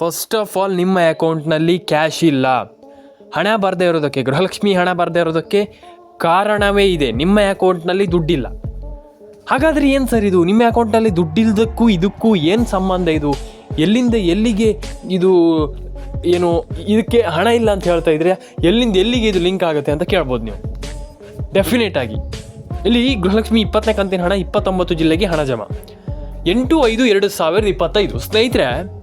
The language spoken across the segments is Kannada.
ಫಸ್ಟ್ ಆಫ್ ಆಲ್ ನಿಮ್ಮ ಅಕೌಂಟ್ನಲ್ಲಿ ಕ್ಯಾಶ್ ಇಲ್ಲ. ಹಣ ಬರದೇ ಇರೋದಕ್ಕೆ, ಗೃಹಲಕ್ಷ್ಮಿ ಹಣ ಬರದೇ ಇರೋದಕ್ಕೆ ಕಾರಣವೇ ಇದೆ. ನಿಮ್ಮ ಅಕೌಂಟ್ನಲ್ಲಿ ದುಡ್ಡಿಲ್ಲ. ಹಾಗಾದರೆ ಏನು ಸರ್ ಇದು? ನಿಮ್ಮ ಅಕೌಂಟ್ನಲ್ಲಿ ದುಡ್ಡಿಲ್ಲದಕ್ಕೂ ಇದಕ್ಕೂ ಏನು ಸಂಬಂಧ ಇದು? ಎಲ್ಲಿಂದ ಎಲ್ಲಿಗೆ ಇದು ಏನು, ಇದಕ್ಕೆ ಹಣ ಇಲ್ಲ ಅಂತ ಹೇಳ್ತಾ ಇದ್ರೆ ಎಲ್ಲಿಂದ ಎಲ್ಲಿಗೆ ಇದು ಲಿಂಕ್ ಆಗುತ್ತೆ ಅಂತ ಕೇಳ್ಬೋದು ನೀವು. ಡೆಫಿನೆಟ್ ಆಗಿ. ಇಲ್ಲಿ ಗೃಹಲಕ್ಷ್ಮಿ ಇಪ್ಪತ್ತನೇ ಕಂತಿನ ಹಣ ಇಪ್ಪತ್ತೊಂಬತ್ತು ಜಿಲ್ಲೆಗೆ ಹಣ ಜಮಾ. ಎಂಟು ಐದು ಎರಡು ಸಾವಿರದ ಇಪ್ಪತ್ತೈದು. ಸ್ನೇಹಿತರೆ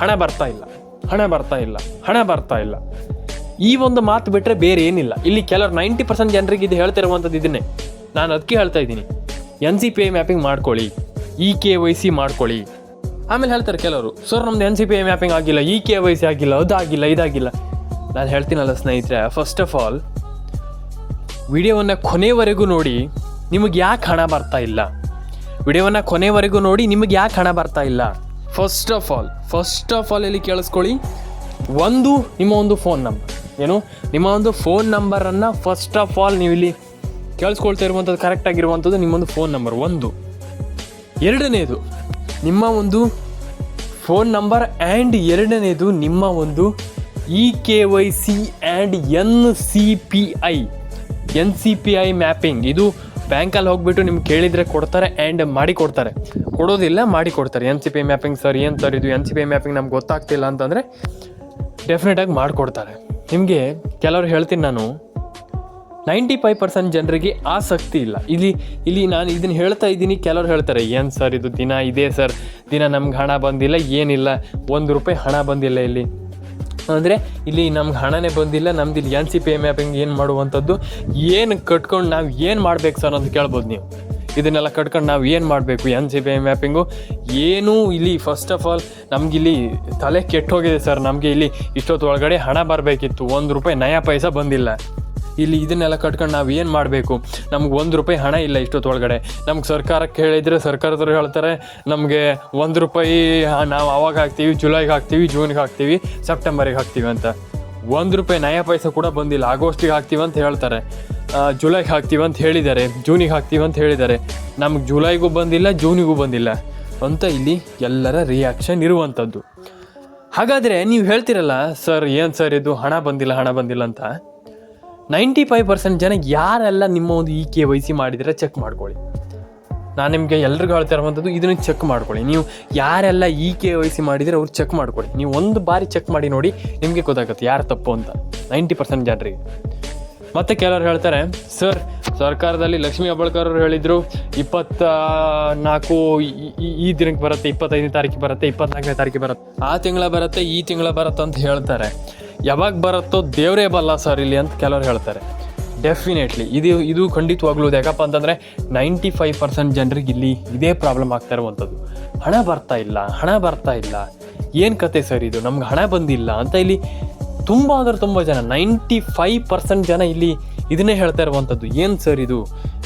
ಹಣ ಬರ್ತಾ ಇಲ್ಲ, ಹಣ ಬರ್ತಾ ಇಲ್ಲ, ಹಣ ಬರ್ತಾ ಇಲ್ಲ. ಈ ಒಂದು ಮಾತು ಬಿಟ್ಟರೆ ಬೇರೆ ಏನಿಲ್ಲ. ಇಲ್ಲಿ ಕೆಲವರು ನೈಂಟಿ ಪರ್ಸೆಂಟ್ ಜನರಿಗೆ ಇದು ಹೇಳ್ತಿರುವಂಥದ್ದು ಇದನ್ನೇ. ನಾನು ಅದಕ್ಕೆ ಹೇಳ್ತಾ ಇದ್ದೀನಿ. N C P I mapping ಮಾಡ್ಕೊಳ್ಳಿ. ಇ ಕೆ ವೈ ಸಿ ಮಾಡ್ಕೊಳ್ಳಿ. ಆಮೇಲೆ ಹೇಳ್ತಾರೆ ಕೆಲವರು, ಸರ್, ನಮ್ದು N C P I mapping ಆಗಿಲ್ಲ, ಇ ಕೆ ವೈ ಸಿ ಆಗಿಲ್ಲ, ಅದಾಗಿಲ್ಲ, ಇದಾಗಿಲ್ಲ. ನಾನು ಹೇಳ್ತೀನಲ್ಲ ಸ್ನೇಹಿತರೆ ಫಸ್ಟ್ ಆಫ್ ಆಲ್ ವಿಡಿಯೋವನ್ನು ಕೊನೆವರೆಗೂ ನೋಡಿ ನಿಮಗೆ ಯಾಕೆ ಹಣ ಬರ್ತಾ ಇಲ್ಲ? ವಿಡಿಯೋವನ್ನು ಕೊನೆವರೆಗೂ ನೋಡಿ ನಿಮಗೆ ಯಾಕೆ ಹಣ ಬರ್ತಾ ಇಲ್ಲ? First of all first of all ಇಲ್ಲಿ ಕೇಳಿಸ್ಕೊಳ್ಳಿ? ಒಂದು ನಿಮ್ಮ ಒಂದು ಫೋನ್ ನಂಬರ್ ಏನು? ನಿಮ್ಮ ಒಂದು ಫೋನ್ ನಂಬರನ್ನು ಫಸ್ಟ್ ಆಫ್ ಆಲ್ ನೀವು ಇಲ್ಲಿ ಕೇಳಿಸ್ಕೊಳ್ತಾ ಇರುವಂಥದ್ದು ಕರೆಕ್ಟ್ ಆಗಿರುವಂಥದ್ದು ನಿಮ್ಮೊಂದು ಫೋನ್ ನಂಬರ್ ಒಂದು. ಎರಡನೇದು, ನಿಮ್ಮ ಒಂದು ಫೋನ್ ನಂಬರ್ ಆ್ಯಂಡ್ ಎರಡನೇದು ನಿಮ್ಮ ಒಂದು E K Y C and N C P I N C P I mapping ಇದು ಬ್ಯಾಂಕಲ್ಲಿ ಹೋಗ್ಬಿಟ್ಟು ನಿಮ್ಗೆ ಕೇಳಿದರೆ ಕೊಡ್ತಾರೆ ಆ್ಯಂಡ್ ಮಾಡಿ ಕೊಡ್ತಾರೆ. ಕೊಡೋದಿಲ್ಲ, ಮಾಡಿ ಕೊಡ್ತಾರೆ. N C P mapping sir ಏನು ಸರ್ ಇದು? ಎನ್ ಸಿ ಪಿ ಮ್ಯಾಪಿಂಗ್ ನಮ್ಗೆ ಗೊತ್ತಾಗ್ತಿಲ್ಲ ಅಂತಂದರೆ ಡೆಫಿನೆಟಾಗಿ ಮಾಡಿಕೊಡ್ತಾರೆ ನಿಮಗೆ ಕೆಲವರು ಹೇಳ್ತೀನಿ ನಾನು ನೈಂಟಿ ಫೈವ್ ಪರ್ಸೆಂಟ್ ಜನರಿಗೆ ಆಸಕ್ತಿ ಇಲ್ಲ. ಇಲ್ಲಿ ಇಲ್ಲಿ ನಾನು ಇದನ್ನು ಹೇಳ್ತಾ ಇದ್ದೀನಿ, ಕೆಲವ್ರು ಹೇಳ್ತಾರೆ, ಏನು ಸರ್ ಇದು? ದಿನ ಇದೆ ಸರ್ ದಿನ ನಮ್ಗೆ ಹಣ ಬಂದಿಲ್ಲ, ಏನಿಲ್ಲ. ಒಂದು ರೂಪಾಯಿ ಹಣ ಬಂದಿಲ್ಲ ಇಲ್ಲಿ. ಅಂದರೆ ಇಲ್ಲಿ ನಮ್ಗೆ ಹಣನೇ ಬಂದಿಲ್ಲ, ನಮ್ದು ಇಲ್ಲಿ ಎನ್ ಸಿ ಪಿ ಮ್ಯಾಪಿಂಗ್ ಏನು ಮಾಡುವಂಥದ್ದು, ಏನು ಕಟ್ಕೊಂಡು ನಾವು ಏನು ಮಾಡ್ಬೇಕು ಸರ್ ಅಂತ ಕೇಳ್ಬೋದು ನೀವು. ಇದನ್ನೆಲ್ಲ ಕಟ್ಕೊಂಡು ನಾವು ಏನು ಮಾಡಬೇಕು N C P I mapping ಏನೂ ಇಲ್ಲಿ ಫಸ್ಟ್ ಆಫ್ ಆಲ್ ನಮಗಿಲ್ಲಿ ತಲೆ ಕೆಟ್ಟೋಗಿದೆ ಸರ್. ನಮಗೆ ಇಲ್ಲಿ ಇಷ್ಟೊತ್ತು ಒಳಗಡೆ ಹಣ ಬರಬೇಕಿತ್ತು. ಒಂದು ರೂಪಾಯಿ ನಯಾ ಪೈಸಾ ಬಂದಿಲ್ಲ. ಇಲ್ಲಿ ಇದನ್ನೆಲ್ಲ ಕಟ್ಕೊಂಡು ನಾವು ಏನು ಮಾಡಬೇಕು? ನಮ್ಗೆ ಒಂದು ರೂಪಾಯಿ ಹಣ ಇಲ್ಲ ಇಷ್ಟೊತ್ತು ಒಳಗಡೆ ನಮ್ಗೆ ಸರ್ಕಾರಕ್ಕೆ ಹೇಳಿದರೆ ಸರ್ಕಾರದವ್ರು ಹೇಳ್ತಾರೆ, ನಮಗೆ ಒಂದು ರೂಪಾಯಿ ನಾವು ಅವಾಗ ಹಾಕ್ತೀವಿ, ಜುಲೈಗೆ ಹಾಕ್ತೀವಿ, ಜೂನ್ಗೆ ಹಾಕ್ತೀವಿ, ಸೆಪ್ಟೆಂಬರಿಗೆ ಹಾಕ್ತೀವಿ ಅಂತ. ಒಂದು ರೂಪಾಯಿ ನಯ ಪೈಸೆ ಕೂಡ ಬಂದಿಲ್ಲ, ಆಗೋಸ್ಟಿಗೆ ಹಾಕ್ತೀವಿ ಅಂತ ಹೇಳ್ತಾರೆ. ಜುಲೈಗೆ ಹಾಕ್ತೀವಿ ಅಂತ ಹೇಳಿದ್ದಾರೆ, ಜೂನಿಗೆ ಹಾಕ್ತೀವಿ ಅಂತ ಹೇಳಿದ್ದಾರೆ. ನಮ್ಗೆ ಜುಲೈಗೂ ಬಂದಿಲ್ಲ, ಜೂನಿಗೂ ಬಂದಿಲ್ಲ ಅಂತ ಇಲ್ಲಿ ಎಲ್ಲರ ರಿಯಾಕ್ಷನ್ ಇರುವಂಥದ್ದು ಹಾಗಾದರೆ ನೀವು ಹೇಳ್ತಿರಲ್ಲ, ಸರ್, ಏನು ಸರ್ ಇದು? ಹಣ ಬಂದಿಲ್ಲ ಹಣ ಬಂದಿಲ್ಲ ಅಂತ. ನೈಂಟಿ ಫೈವ್ ಪರ್ಸೆಂಟ್ ಜನ ಯಾರೆಲ್ಲ ನಿಮ್ಮ ಒಂದು ಇ ಕೆ ವೈ ಸಿ ಮಾಡಿದರೆ ಚೆಕ್ ಮಾಡ್ಕೊಳ್ಳಿ. ನಾನು ನಿಮಗೆ ಎಲ್ರಿಗೂ ಹೇಳ್ತಾ ಇರುವಂಥದ್ದು ಇದನ್ನು ಚೆಕ್ ಮಾಡ್ಕೊಳ್ಳಿ. ನೀವು ಯಾರೆಲ್ಲ ಇ ಕೆ ವೈ ಸಿ ಮಾಡಿದರೆ ಅವ್ರು ಚೆಕ್ ಮಾಡ್ಕೊಳ್ಳಿ. ನೀವು ಒಂದು ಬಾರಿ ಚೆಕ್ ಮಾಡಿ ನೋಡಿ ನಿಮಗೆ ಗೊತ್ತಾಗುತ್ತೆ ಯಾರು ತಪ್ಪು ಅಂತ. ನೈಂಟಿ ಪರ್ಸೆಂಟ್ ಜನರಿಗೆ. ಮತ್ತೆ ಕೆಲವರು ಹೇಳ್ತಾರೆ, ಸರ್, ಸರ್ಕಾರದಲ್ಲಿ ಲಕ್ಷ್ಮೀ ಹೆಬ್ಬಾಳ್ಕರ್ ಅವರು ಹೇಳಿದರು ಇಪ್ಪತ್ತ ನಾಲ್ಕು ಈ- ದಿನಕ್ಕೆ ಬರುತ್ತೆ, ಇಪ್ಪತ್ತೈದನೇ ತಾರೀಕಿಗೆ ಬರುತ್ತೆ, ಇಪ್ಪತ್ನಾಲ್ಕನೇ ತಾರೀಕಿಗೆ ಬರುತ್ತೆ, ಆ ತಿಂಗಳ ಬರುತ್ತೆ, ಈ ತಿಂಗಳ ಬರುತ್ತೆ ಅಂತ ಹೇಳ್ತಾರೆ. ಯಾವಾಗ ಬರುತ್ತೋ ದೇವರೇ ಬಲ್ಲ ಸರ್ ಇಲ್ಲಿ ಅಂತ ಕೆಲವರು ಹೇಳ್ತಾರೆ. ಡೆಫಿನೆಟ್ಲಿ ಇದು ಇದು ಖಂಡಿತವಾಗ್ಲೂ ಯಾಕಪ್ಪ ಅಂತಂದರೆ ನೈಂಟಿ ಫೈವ್ ಪರ್ಸೆಂಟ್ ಜನರಿಗೆ ಇಲ್ಲಿ ಇದೇ ಪ್ರಾಬ್ಲಮ್ ಆಗ್ತಾ ಇರುವಂಥದ್ದು. ಹಣ ಬರ್ತಾ ಇಲ್ಲ, ಹಣ ಬರ್ತಾ ಇಲ್ಲ. ಏನು ಕತೆ ಸರ್ ಇದು? ನಮ್ಗೆ ಹಣ ಬಂದಿಲ್ಲ ಅಂತ ಇಲ್ಲಿ ತುಂಬ ಅಂದ್ರೆ ತುಂಬ ಜನ ನೈಂಟಿ ಫೈವ್ ಪರ್ಸೆಂಟ್ ಜನ ಇಲ್ಲಿ ಇದನ್ನೇ ಹೇಳ್ತಾ ಇರುವಂಥದ್ದು. ಏನು ಸರ್ ಇದು?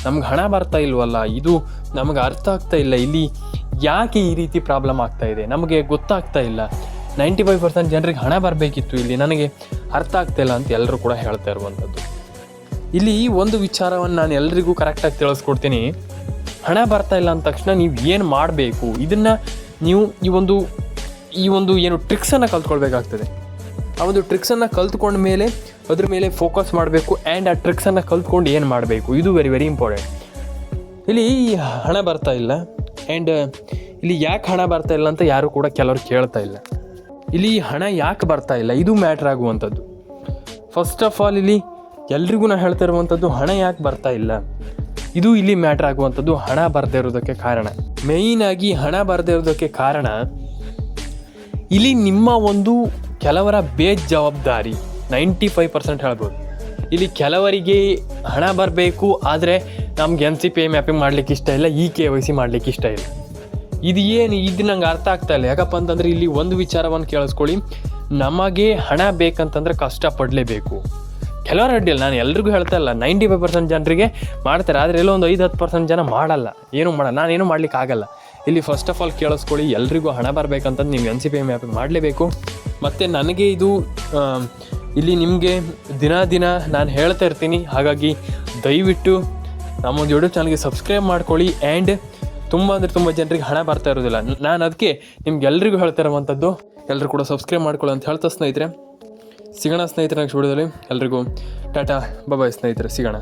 ನಮ್ಗೆ ಹಣ ಬರ್ತಾ ಇಲ್ವಲ್ಲ? ಇದು ನಮಗೆ ಅರ್ಥ ಆಗ್ತಾ ಇಲ್ಲ. ಇಲ್ಲಿ ಯಾಕೆ ಈ ರೀತಿ ಪ್ರಾಬ್ಲಮ್ ಆಗ್ತಾ ಇದೆ? ನಮಗೆ ಗೊತ್ತಾಗ್ತಾ ಇಲ್ಲ. ನೈಂಟಿ ಫೈವ್ ಪರ್ಸೆಂಟ್ ಜನರಿಗೆ ಹಣ ಬರಬೇಕಿತ್ತು. ಇಲ್ಲಿ ನನಗೆ ಅರ್ಥ ಆಗ್ತಿಲ್ಲ ಅಂತ ಎಲ್ಲರೂ ಕೂಡ ಹೇಳ್ತಾ ಇರುವಂಥದ್ದು. ಇಲ್ಲಿ ಈ ಒಂದು ವಿಚಾರವನ್ನು ನಾನು ಎಲ್ರಿಗೂ ಕರೆಕ್ಟಾಗಿ ತಿಳಿಸ್ಕೊಡ್ತೀನಿ. ಹಣ ಬರ್ತಾ ಇಲ್ಲ ಅಂದ ತಕ್ಷಣ ನೀವು ಏನು ಮಾಡಬೇಕು? ಇದನ್ನು ನೀವು ಈ ಒಂದು ಈ ಒಂದು ಏನು ಟ್ರಿಕ್ಸನ್ನು ಕಲ್ತ್ಕೊಳ್ಬೇಕಾಗ್ತದೆ. ಆ ಒಂದು ಟ್ರಿಕ್ಸನ್ನು ಕಲ್ತ್ಕೊಂಡ ಮೇಲೆ ಅದ್ರ ಮೇಲೆ ಫೋಕಸ್ ಮಾಡಬೇಕು ಆ್ಯಂಡ್ ಆ ಟ್ರಿಕ್ಸನ್ನು ಕಲ್ತ್ಕೊಂಡು ಏನು ಮಾಡಬೇಕು? ಇದು ವೆರಿ ವೆರಿ ಇಂಪಾರ್ಟೆಂಟ್ ಇಲ್ಲಿ ಹಣ ಬರ್ತಾ ಇಲ್ಲ ಆ್ಯಂಡ್ ಇಲ್ಲಿ ಯಾಕೆ ಹಣ ಬರ್ತಾ ಇಲ್ಲ ಅಂತ ಯಾರು ಕೂಡ ಕೆಲವರು ಕೇಳ್ತಾ ಇಲ್ಲ. ಇಲ್ಲಿ ಹಣ ಯಾಕೆ ಬರ್ತಾ ಇಲ್ಲ? ಇದು ಮ್ಯಾಟ್ರ್ ಆಗುವಂಥದ್ದು. ಫಸ್ಟ್ ಆಫ್ ಆಲ್ ಇಲ್ಲಿ ಎಲ್ರಿಗೂ ನಾನು ಹೇಳ್ತಾ ಇರುವಂಥದ್ದು ಹಣ ಯಾಕೆ ಬರ್ತಾ ಇಲ್ಲ? ಇದು ಇಲ್ಲಿ ಮ್ಯಾಟ್ರ್ ಆಗುವಂಥದ್ದು ಹಣ ಬರದೇ ಇರೋದಕ್ಕೆ ಕಾರಣ. ಮೇಯ್ನಾಗಿ ಹಣ ಬರದೇ ಇರೋದಕ್ಕೆ ಕಾರಣ, ಇಲ್ಲಿ ನಿಮ್ಮ ಒಂದು ಕೆಲವರ ಬೇಜವಾಬ್ದಾರಿ ನೈಂಟಿ ಫೈವ್ ಪರ್ಸೆಂಟ್ ಹೇಳ್ಬೋದು. ಇಲ್ಲಿ ಕೆಲವರಿಗೆ ಹಣ ಬರಬೇಕು, ಆದರೆ ನಮ್ಗೆ N C P I mapping ಮಾಡ್ಲಿಕ್ಕೆ ಇಷ್ಟ ಇಲ್ಲ ಇ ಕೆ ವೈ ಸಿ ಮಾಡ್ಲಿಕ್ಕೆ ಇಷ್ಟ ಇಲ್ಲ. ಇದು ಏನು? ಇದು ನಂಗೆ ಅರ್ಥ ಆಗ್ತಾ ಇಲ್ಲ. ಯಾಕಪ್ಪ ಅಂತಂದರೆ ಇಲ್ಲಿ ಒಂದು ವಿಚಾರವನ್ನು ಕೇಳಿಸ್ಕೊಳ್ಳಿ. ನಮಗೆ ಹಣ ಬೇಕಂತಂದ್ರೆ ಕಷ್ಟಪಡಲೇಬೇಕು ಕೆಲವರು ಅಡ್ಡಿಲ್ಲ. ನಾನು ಎಲ್ರಿಗೂ ಹೇಳ್ತಾ ಇಲ್ಲ. ನೈಂಟಿ ಫೈವ್ ಪರ್ಸೆಂಟ್ ಜನರಿಗೆ ಮಾಡ್ತಾರೆ. ಆದರೆ ಎಲ್ಲೋ ಒಂದು ಐದು ಹತ್ತು ಪರ್ಸೆಂಟ್ ಜನ ಮಾಡಲ್ಲ. ಏನೂ ಮಾಡಲ್ಲ. ನಾನೇನು ಮಾಡ್ಲಿಕ್ಕೆ ಆಗಲ್ಲ. ಇಲ್ಲಿ ಫಸ್ಟ್ ಆಫ್ ಆಲ್ ಕೇಳಿಸ್ಕೊಳ್ಳಿ. ಎಲ್ರಿಗೂ ಹಣ ಬರಬೇಕಂತಂದು ನೀವು N C P M app ಮಾಡಲೇಬೇಕು. ಮತ್ತು ನನಗೆ ಇದು ಇಲ್ಲಿ ನಿಮಗೆ ದಿನ ದಿನ ನಾನು ಹೇಳ್ತಾ ಇರ್ತೀನಿ. ಹಾಗಾಗಿ ದಯವಿಟ್ಟು ನಮ್ಮೊಂದು ಯೂಟ್ಯೂಬ್ ಚಾನಲ್ಗೆ ಸಬ್ಸ್ಕ್ರೈಬ್ ಮಾಡ್ಕೊಳ್ಳಿ. ಆ್ಯಂಡ್ ತುಂಬ ಅಂದರೆ ತುಂಬ ಜನರಿಗೆ ಹಣ ಬರ್ತಾ ಇರೋದಿಲ್ಲ ನಾನು ಅದಕ್ಕೆ ನಿಮ್ಗೆಲ್ರಿಗೂ ಹೇಳ್ತಾ ಇರುವಂಥದ್ದು ಎಲ್ಲರೂ ಕೂಡ ಸಬ್ಸ್ಕ್ರೈಬ್ ಮಾಡ್ಕೊಳ್ಳಿ ಅಂತ ಹೇಳ್ತಾ ಸ್ನೇಹಿತರೆ. ಸಿಗೋಣ ಸ್ನೇಹಿತರೆ ನೆಕ್ಸ್ಟ್ ವಿಡಿಯೋದಲ್ಲಿ ಎಲ್ರಿಗೂ. ಟಾಟಾ ಬಾಯ್ ಸ್ನೇಹಿತರೆ. ಸಿಗೋಣ.